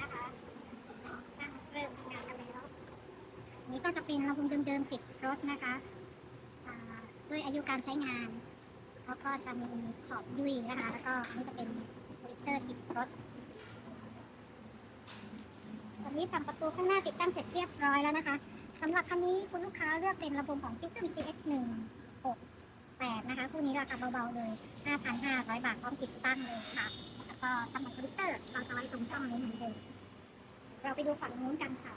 นะคะช่างเริ่มทำงานกันแล้วนี่ก็จะเป็นลำโพงเดิมๆติดรถนะคะด้วยอายุการใช้งานแล้วก็จะมีขอบยุยนะคะ แล้วก็อันนี้จะเป็นมิเตอร์ติดรถตอนนี้ฝั่งประตูข้างหน้าติดตั้งเสร็จเรียบร้อยแล้วนะคะสำหรับคันนี้คุณลูกค้าเลือกเป็นลำโพงของ Pixel CX 168นะคะคู่นี้ราคาเบาๆเลย 5,500 บาทพร้อมติดตั้งเลยค่ะ แล้วก็ตำแหน่งคอมพิวเตอร์เราจะไว้ตรงช่องนี้เหมือนเดิม เราไปดูฝั่งนู้นกันค่ะ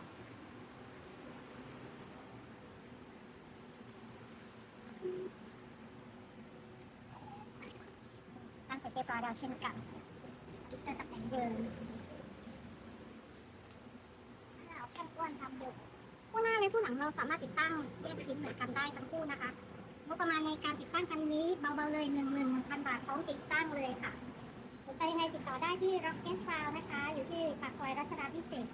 ตั้งเสร็จเรียบร้อยแล้วเช่นกันคอมพิวเตอร์ตำแหน่งเดิมเราช่างอ้วนทำอยู่คู่หน้าและคู่หลังเราสามารถติดตั้งแยกชิ้นเหมือนกันได้ทั้งคู่นะคะงบประมาณในการติดตั้งคันนี้เบาๆเลย 1 1 0 0 0 บาทพร้อมติดตั้งเลยค่ะ สนใจยังไงติดต่อได้ที่ Rocket Sound นะคะ อยู่ที่ปากซอยรัชดาพิเศษ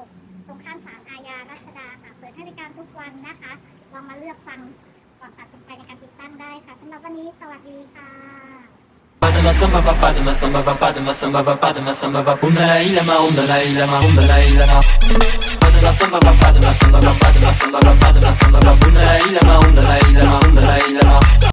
36 ตรงข้ามศาลอาญารัชดาค่ะ เปิดให้บริการทุกวันนะคะ ลองมาเลือกฟังก่อนตัดสินใจในการติดตั้งได้ค่ะสำหรับวันนี้สวัสดีค่ะ Padma samba pa padma samba pa padma samba pa padma samba pa um la ila ma um la ila ma um la ila ma Padma samba pa padma samba pa padma samba pa padma sambhava Umdala ilama umdala